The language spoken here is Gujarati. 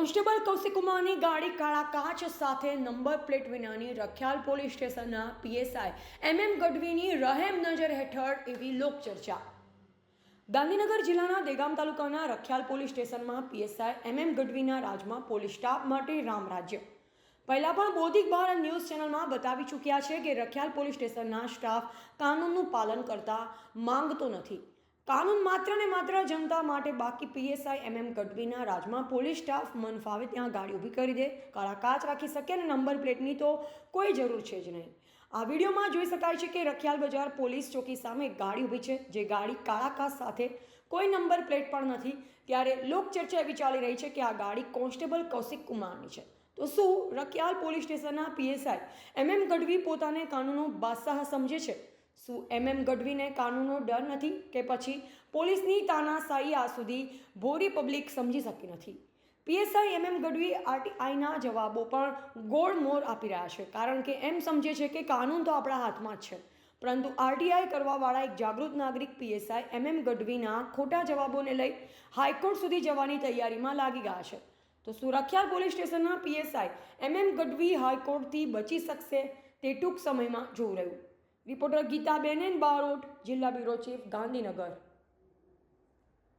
કોન્સ્ટેબલ કૌશિકુમારની ગાડી કાળા કાચ સાથે નંબર પ્લેટ વિનાની રખિયાલ પોલીસ સ્ટેશનના પીએસઆઈ એમ એમ ગઢવીની રહેમ નજર હેઠળ એવી લોકચર્ચા. ગાંધીનગર જિલ્લાના દેગામ તાલુકાના રખિયાલ પોલીસ સ્ટેશનમાં પીએસઆઈ એમ એમ ગઢવીના રાજમાં પોલીસ સ્ટાફ માટે રામ રાજ્ય. પહેલાં પણ બૌદ્ધિક ભારત ન્યૂઝ ચેનલમાં બતાવી ચૂક્યા છે કે રખિયાલ પોલીસ સ્ટેશનના સ્ટાફ કાનૂનનું પાલન કરતા માંગતો નથી. કાનૂન માત્ર ને માત્ર જનતા માટે બાકી પીએસઆઈ એમ એમ ગઢવીના રાજમાં પોલીસ સ્ટાફ મન ફાવે ત્યાં ગાડી ઊભી કરી દે. કાળા કાચ રાખી શકે અને નંબર પ્લેટની તો કોઈ જરૂર છે જ નહીં. આ વિડીયોમાં જોઈ શકાય છે કે રખિયાલ બજાર પોલીસ ચોકી સામે ગાડી ઊભી છે, જે ગાડી કાળા કાચ સાથે કોઈ નંબર પ્લેટ પણ નથી. ત્યારે લોકચર્ચા એવી ચાલી રહી છે કે આ ગાડી કોન્સ્ટેબલ કૌશિક કુમારની છે. તો શું રખિયાલ પોલીસ સ્ટેશનના પીએસઆઈ એમ એમ ગઢવી પોતાને કાનૂનો બાદશાહ સમજે છે? શું એમ એમ ગઢવીને કાનૂનનો ડર નથી કે પછી પોલીસની તાનાશાહી આ સુધી ભોરી પબ્લિક સમજી શકી નથી? પીએસઆઈ એમ એમ ગઢવી આરટીઆઈના જવાબો પણ ગોળ મોર આપી રહ્યા છે, કારણ કે એમ સમજે છે કે કાનૂન તો આપણા હાથમાં જ છે. પરંતુ આરટીઆઈ કરવાવાળા એક જાગૃત નાગરિક પીએસઆઈ એમ એમ ગઢવીના ખોટા જવાબોને લઈ હાઈકોર્ટ સુધી જવાની તૈયારીમાં લાગી ગયા છે. તો સુરખિયાલ પોલીસ સ્ટેશનના પીએસઆઈ એમ એમ ગઢવી હાઈકોર્ટથી બચી શકશે તે ટૂંક સમયમાં જોવું રહ્યું. રિપોર્ટર ગીતાબેન એન બારોટ જિલ્લા બ્યુરો ચીફ ગાંધીનગર.